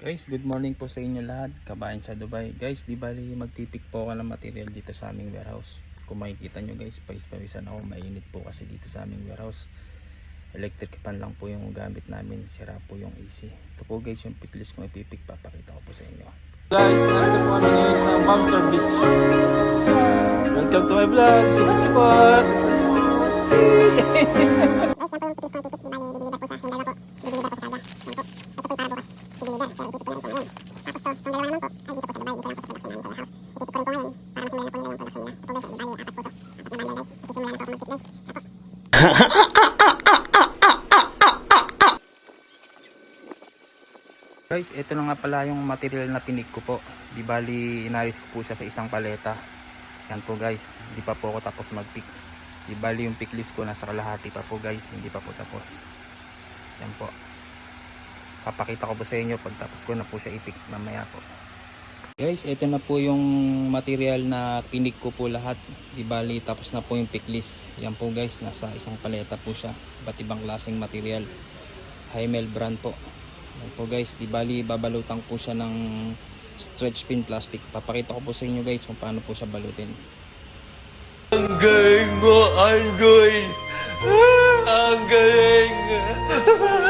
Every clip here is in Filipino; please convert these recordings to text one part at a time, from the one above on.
Guys, good morning po sa inyo lahat. Kabayan sa Dubai. Guys, di bali magpipik po ako ng material dito sa aming warehouse. Kung makikita nyo guys, pais-pawisan ako. Mainit po kasi dito sa aming warehouse. Electric fan lang po yung gamit namin. Sira po yung AC. Ito po guys, yung pick list kong ipipik. Papakita ko po sa inyo. Guys, nasa po kami ngayon sa Bouncer Beach. Welcome to my vlog. Kipot! Guys, ito na nga pala yung material na pinig ko po. Di bali, inayos ko po siya sa isang paleta. Yan po guys, hindi pa po ako tapos mag-pick. Di bali yung pick list ko nasa kalahati pa po guys, hindi pa po tapos. Yan po. Papakita ko po sa inyo pag tapos ko na po siya i-pick mamaya po. Guys, ito na po yung material na pinig ko po lahat. Di bali, tapos na po yung pick list. Yan po guys, nasa isang paleta po siya. Iba't ibang klaseng material. Highmel brand po. Yan po guys, di bali babalutan po siya ng stretch pin plastic. Papakita ko po sa inyo guys kung paano po siya balutin. Ang galing mo, Angoy! Ang galing!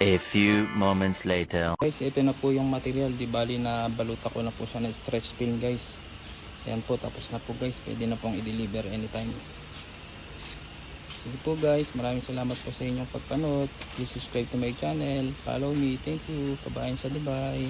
A few moments later. Guys, ito na po yung material. Di bali na baluta ko na po siya stretch pin guys. Ayan po, tapos na po guys. Pwede na pong i-deliver anytime. Sige po guys, maraming salamat po sa inyong pagpanood. Please subscribe to my channel. Follow me. Thank you. Kabayan sa Dubai.